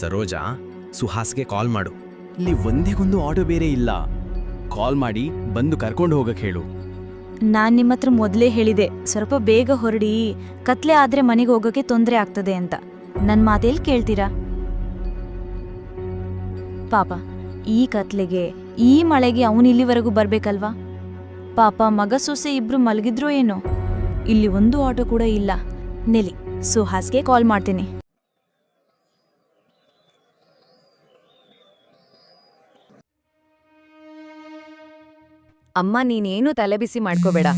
ಸರೋಜಾ, ಸುಹಾಸ್ಗೆ ಕಾಲ್ ಮಾಡು. ಇಲ್ಲಿ ಒಂದೇಗೊಂದು ಆಟೋ ಬೇರೆ ಇಲ್ಲ. ಕಾಲ್ ಮಾಡಿ ಬಂದು ಕರ್ಕೊಂಡು ಹೋಗಕ್ಕೆ ಹೇಳು. ನಾನ್ ನಿಮ್ಮ ಹತ್ರ ಮೊದಲೇ ಹೇಳಿದೆ, ಸ್ವಲ್ಪ ಬೇಗ ಹೊರಡಿ, ಕತ್ಲೆ ಆದ್ರೆ ಮನೆಗೆ ಹೋಗಕ್ಕೆ ತೊಂದರೆ ಆಗ್ತದೆ ಅಂತ. ನನ್ನ ಮಾತೇಲಿ ಕೇಳ್ತೀರಾ? ಪಾಪ, ಈ ಕತ್ಲೆಗೆ, ಈ ಮಳೆಗೆ ಅವನು ಇಲ್ಲಿವರೆಗೂ ಬರ್ಬೇಕಲ್ವಾ? ಪಾಪ, ಮಗ ಸೊಸೆ ಇಬ್ರು ಮಲಗಿದ್ರೋ ಏನೋ? ಇಲ್ಲಿ ಒಂದು ಆಟೋ ಕೂಡ ಇಲ್ಲ. ನೆಲಿ, ಸುಹಾಸ್ಗೆ ಕಾಲ್ ಮಾಡ್ತೀನಿ. ಅಮ್ಮ ನೀನೇನು ತಲೆಬಿಸಿ ಮಾಡ್ಕೋಬೇಡ.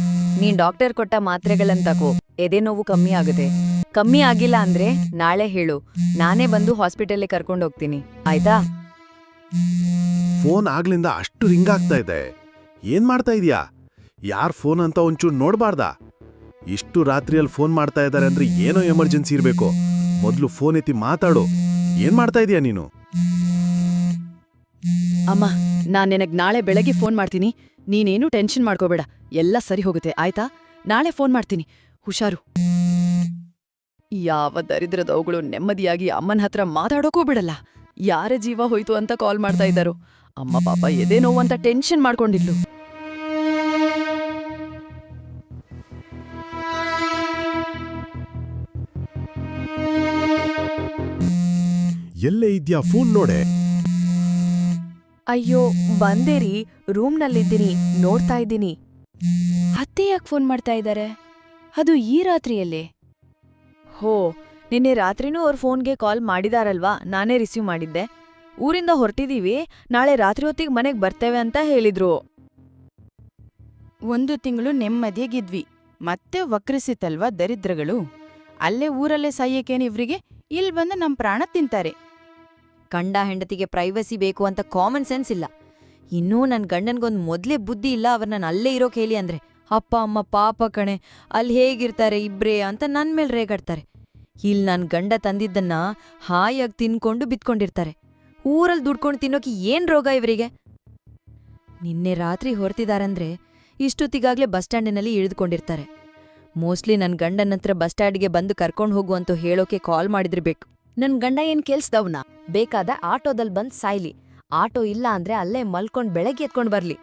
ನೀನ್ ಡಾಕ್ಟರ್ ಕೊಟ್ಟ ಮಾತ್ರೆಗಳನ್ ತಗೋ. ಎದೆ ನೋವು ಕಮ್ಮಿ ಆಗುತ್ತೆ. ಕಮ್ಮಿ ಆಗಿಲ್ಲ ಅಂದ್ರೆ ನಾಳೆ ಹೇಳು. ನಾನೇ ಬಂದು ಹಾಸ್ಪಿಟಲ್ಗೆ ಕರ್ಕೊಂಡು ಹೋಗ್ತೀನಿ. ಆಯ್ತಾ? ಫೋನ್ ಆಗ್ಲಿಂದ ಅಷ್ಟು ರಿಂಗ್ ಆಗ್ತಾ ಇದೆ. ಏನ್ ಮಾಡ್ತಾ ಇದೀಯಾ? ಯಾರ್ ಫೋನ್ ಅಂತ ಒಂಚೂರು ನೋಡ್ಬಾರ್ದ? ಇಷ್ಟು ರಾತ್ರಿಯಲ್ಲಿ ಫೋನ್ ಮಾಡ್ತಾ ಇದ್ದಾರೆ ಅಂದ್ರೆ ಏನೋ ಎಮರ್ಜೆನ್ಸಿ ಇರ್ಬೇಕು. ಮೊದ್ಲು ಫೋನ್ ಎತ್ತಿ ಮಾತಾಡು. ಏನ್ ಮಾಡ್ತಾ ಇದೀಯಾ ನೀನು? ಅಮ್ಮ ನಾನ್ ನಿನಗ್ ನಾಳೆ ಬೆಳಗ್ಗೆ ಫೋನ್ ಮಾಡ್ತೀನಿ. ನೀನೇನು ಟೆನ್ಷನ್ ಮಾಡ್ಕೋಬೇಡ. ಎಲ್ಲ ಸರಿ ಹೋಗುತ್ತೆ, ಆಯ್ತಾ? ನಾಳೆ ಫೋನ್ ಮಾಡ್ತೀನಿ. ಹುಷಾರು. ಯಾವ ದರಿದ್ರದವುಗಳು ನೆಮ್ಮದಿಯಾಗಿ ಅಮ್ಮನ ಹತ್ರ ಮಾತಾಡೋಕೂ ಬಿಡಲ್ಲ. ಯಾರ ಜೀವ ಹೋಯ್ತು ಅಂತ ಕಾಲ್ ಮಾಡ್ತಾ ಇದ್ದಾರೋ. ಅಮ್ಮ ಪಾಪ ಎದೆ ನೋವು ಅಂತ ಟೆನ್ಷನ್ ಮಾಡ್ಕೊಂಡಿದ್ಲು. ಎಲ್ಲೇ ಇದ್ಯಾ ಫೋನ್ ನೋಡೆ? ಅಯ್ಯೋ ಬಂದೇರಿ ರೂಮ್ನಲ್ಲಿದ್ದೀನಿ ನೋಡ್ತಾ ಇದ್ದೀನಿ. ಅತ್ತೆ ಯಾಕೆ ಫೋನ್ ಮಾಡ್ತಾ ಇದ್ದಾರೆ ಅದು ಈ ರಾತ್ರಿಯಲ್ಲೇ. ಹೋ ನಿನ್ನೆ ರಾತ್ರಿನೂ ಅವ್ರ ಫೋನ್ಗೆ ಕಾಲ್ ಮಾಡಿದಾರಲ್ವಾ? ನಾನೇ ರಿಸೀವ್ ಮಾಡಿದ್ದೆ. ಊರಿಂದ ಹೊರಟಿದೀವಿ ನಾಳೆ ರಾತ್ರಿ ಹೊತ್ತಿಗೆ ಮನೆಗ್ ಬರ್ತೇವೆ ಅಂತ ಹೇಳಿದ್ರು. ಒಂದು ತಿಂಗಳು ನೆಮ್ಮದಿಯಾಗಿದ್ವಿ. ಮತ್ತೆ ವಕ್ರಿಸಿತಲ್ವಾ ದರಿದ್ರಗಳು? ಅಲ್ಲೇ ಊರಲ್ಲೇ ಸಾಯಕ್ಕೇನು ಇವ್ರಿಗೆ? ಇಲ್ಲಿ ಬಂದು ನಮ್ಮ ಪ್ರಾಣ ತಿಂತಾರೆ. ಗಂಡ ಹೆಂಡತಿಗೆ ಪ್ರೈವಸಿ ಬೇಕು ಅಂತ ಕಾಮನ್ ಸೆನ್ಸ್ ಇಲ್ಲ. ಇನ್ನೂ ನನ್ನ ಗಂಡನ್ಗೊಂದ್ ಮೊದಲೇ ಬುದ್ಧಿ ಇಲ್ಲ ಅವ್ರನ್ನ ಅಲ್ಲೇ ಇರೋಕೆ ಹೇಳಿ ಅಂದ್ರೆ, ಅಪ್ಪ, ಅಮ್ಮ, ಪಾಪ ಕಣೆ, ಅಲ್ಲಿ ಹೇಗಿರ್ತಾರೆ ಇಬ್ಬರೇ ಅಂತ ನನ್ನ ಮೇಲೆ ರೇಗಾಡ್ತಾರೆ. ಇಲ್ಲಿ ನನ್ನ ಗಂಡ ತಂದಿದ್ದನ್ನ ಹಾಯಾಗಿ ತಿನ್ಕೊಂಡು ಬಿತ್ಕೊಂಡಿರ್ತಾರೆ. ಊರಲ್ಲಿ ದುಡ್ಕೊಂಡು ತಿನ್ನೋಕೆ ಏನು ರೋಗ ಇವರಿಗೆ? ನಿನ್ನೆ ರಾತ್ರಿ ಹೊರತಿದಾರಂದ್ರೆ ಇಷ್ಟೊತ್ತಿಗಾಗಲೇ ಬಸ್ ಸ್ಟ್ಯಾಂಡಿನಲ್ಲಿ ಇಳಿದುಕೊಂಡಿರ್ತಾರೆ. ಮೋಸ್ಟ್ಲಿ ನನ್ನ ಗಂಡನ ಹತ್ರ ಬಸ್ ಸ್ಟ್ಯಾಂಡ್ಗೆ ಬಂದು ಕರ್ಕೊಂಡು ಹೋಗು ಅಂತ ಹೇಳೋಕೆ ಕಾಲ್ ಮಾಡಿದ್ರಬೇಕು ನನ್ ಗಂಡ ಏನ್ ಕೇಳಿಸ್ದವ್ನ? ಬೇಕಾದ ಆಟೋದಲ್ಲಿ ಬಂದ್ ಸಾಯ್ಲಿ. ಆಟೋ ಇಲ್ಲ ಅಂದ್ರೆ ಅಲ್ಲೇ ಮಲ್ಕೊಂಡ್ ಬೆಳಗ್ಗೆ ಎತ್ಕೊಂಡ್ ಬರ್ಲಿ.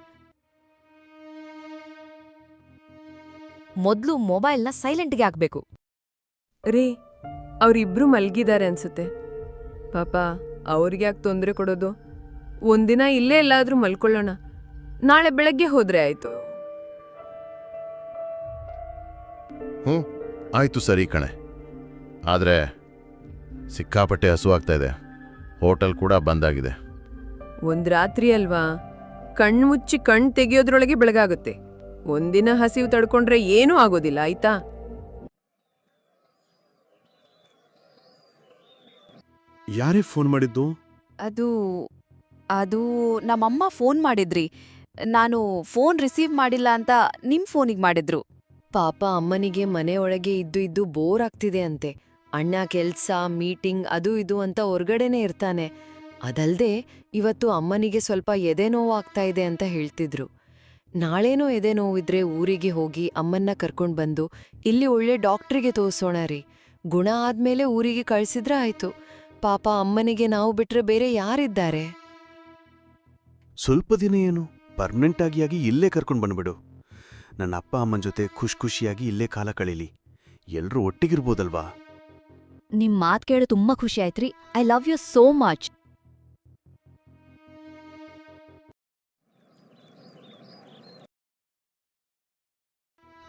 ಮೊದ್ಲು ಮೊಬೈಲ್ನ ಸೈಲೆಂಟ್ಗೆ ಹಾಕ್ಬೇಕು. ರೀ ಅವರಿಬ್ರು ಮಲ್ಗಿದ್ದಾರೆ ಅನ್ಸುತ್ತೆ. ಪಾಪ ಅವ್ರಿಗೆ ಯಾಕೆ ತೊಂದರೆ ಕೊಡೋದು? ಒಂದಿನ ಇಲ್ಲೇ ಎಲ್ಲಾದ್ರೂ ಮಲ್ಕೊಳ್ಳೋಣ. ನಾಳೆ ಬೆಳಗ್ಗೆ ಹೋದ್ರೆ ಆಯ್ತು. ಹ್ಞೂ ಆಯ್ತು ಸರಿ ಕಣೆ. ಆದ್ರೆ ಸಿಕ್ಕಾಪಟ್ಟೆ ಹಸುವಾಗ್ತಾ ಇದೆ ಹೋಟೆಲ್ ಕೂಡ ಬಂದಾಗಿದೆ. ಒಂದ್ ರಾತ್ರಿ ಅಲ್ವಾ? ಕಣ್ಣು ಮುಚ್ಚಿ ಕಣ್ ತೆಗೆಯೋದ್ರೊಳಗೆ ಬೆಳಗಾಗುತ್ತೆ. ಒಂದಿನ ಹಸಿವು ತಡ್ಕೊಂಡ್ರೆ ಏನೂ ಆಗೋದಿಲ್ಲ ಆಯ್ತಾ? ಯಾರೇ ಫೋನ್ ಮಾಡಿದ್ದು? ಅದು ಅದು ನಮ್ಮಮ್ಮ ಫೋನ್ ಮಾಡಿದ್ರಿ. ನಾನು ಫೋನ್ ರಿಸೀವ್ ಮಾಡಿಲ್ಲ ಅಂತ ನಿಮ್ ಫೋನಿಗೆ ಮಾಡಿದ್ರು. ಪಾಪ ಅಮ್ಮನಿಗೆ ಮನೆಯೊಳಗೆ ಇದ್ದು ಇದ್ದು ಬೋರ್ ಆಗ್ತಿದೆ ಅಂತೆ. ಅಣ್ಣ ಕೆಲ್ಸ ಮೀಟಿಂಗ್ ಅದು ಇದು ಅಂತ ಹೊರ್ಗಡೆನೇ ಇರ್ತಾನೆ. ಅದಲ್ದೆ ಇವತ್ತು ಅಮ್ಮನಿಗೆ ಸ್ವಲ್ಪ ಎದೆ ನೋವಾಗ್ತಾ ಇದೆ ಅಂತ ಹೇಳ್ತಿದ್ರು. ನಾಳೇನೋ ಎದೆ ನೋವಿದ್ರೆ ಊರಿಗೆ ಹೋಗಿ ಅಮ್ಮನ್ನ ಕರ್ಕೊಂಡು ಬಂದು ಇಲ್ಲಿ ಒಳ್ಳೆ ಡಾಕ್ಟ್ರಿಗೆ ತೋರಿಸೋಣ ರೀ. ಗುಣ ಆದ್ಮೇಲೆ ಊರಿಗೆ ಕಳ್ಸಿದ್ರೆ ಆಯ್ತು. ಪಾಪ ಅಮ್ಮನಿಗೆ ನಾವು ಬಿಟ್ರೆ ಬೇರೆ ಯಾರಿದ್ದಾರೆ? ಸ್ವಲ್ಪ ದಿನ ಏನು? ಪರ್ಮನೆಂಟ್ ಆಗಿ ಇಲ್ಲೇ ಕರ್ಕೊಂಡು ಬಂದ್ಬಿಡು. ನನ್ನ ಅಪ್ಪ ಅಮ್ಮನ ಜೊತೆ ಖುಷ್ ಖುಷಿಯಾಗಿ ಇಲ್ಲೇ ಕಾಲ ಕಳೀಲಿ. ಎಲ್ರೂ ಒಟ್ಟಿಗಿರ್ಬೋದಲ್ವಾ? ನಿಮ್ ಮಾತ್ ಕೇಳಿ ತುಂಬಾ ಖುಷಿ ಆಯ್ತ್ರಿ. I love you so much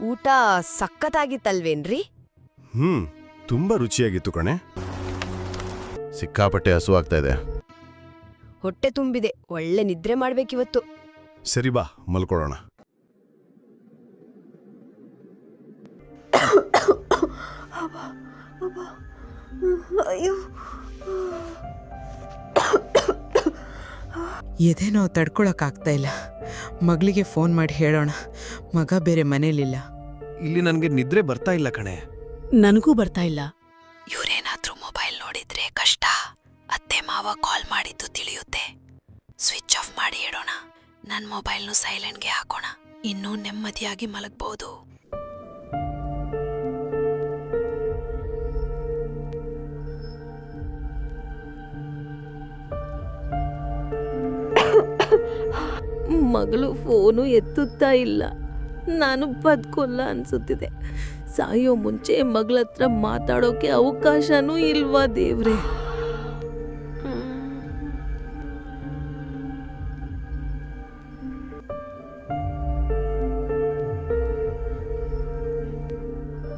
ಊಟ ಸಖತ್ತಾಗಿತ್ತಲ್ವೇನ್ರಿ? ಹ್ಮ್ ತುಂಬಾ ರುಚಿಯಾಗಿತ್ತು ಕಣೆ. ಸಿಕ್ಕಾಪಟ್ಟೆ ಹಸುವಾಗ್ತಾ ಇದೆ. ಹೊಟ್ಟೆ ತುಂಬಿದೆ ಒಳ್ಳೆ ನಿದ್ರೆ ಮಾಡ್ಬೇಕಿವತ್ತು. ಸರಿ ಬಾ ಮಲ್ಕೊಳ್ಳೋಣ. ಎದೇನೋ ತಡ್ಕೊಳಕ್ಕಾಗ್ತಾ ಇಲ್ಲ. ಮಗಳಿಗೆ ಫೋನ್ ಮಾಡಿ ಹೇಳೋಣ. ಮಗ ಬೇರೆ ಮನೇಲಿಲ್ಲ. ಇಲ್ಲಿ ನನಗೆ ನಿದ್ರೆ ಬರ್ತಾ ಇಲ್ಲ ಕಣೆ. ನನಗೂ ಬರ್ತಾ ಇಲ್ಲ. ಇವರೇನಾದ್ರೂ ಮೊಬೈಲ್ ನೋಡಿದ್ರೆ ಕಷ್ಟ. ಅತ್ತೆ ಮಾವ ಕಾಲ್ ಮಾಡಿದ್ದು ತಿಳಿಯುತ್ತೆ. ಸ್ವಿಚ್ ಆಫ್ ಮಾಡಿ ಇಡೋಣ. ನನ್ನ ಮೊಬೈಲ್ನು ಸೈಲೆಂಟ್ಗೆ ಹಾಕೋಣ. ಇನ್ನೂ ನೆಮ್ಮದಿಯಾಗಿ ಮಲಗ್ಬೋದು. ಮಗಳು ಫೋನು ಎತ್ತುತ್ತಾ ಇಲ್ಲ. ನಾನು ಬದುಕೊಲ್ಲ ಅನ್ಸುತ್ತಿದೆ. ಸಾಯೋ ಮುಂಚೆ ಮಗಳ ಹತ್ರ ಮಾತಾಡೋಕೆ ಅವಕಾಶನೂ ಇಲ್ವಾ ದೇವ್ರೆ?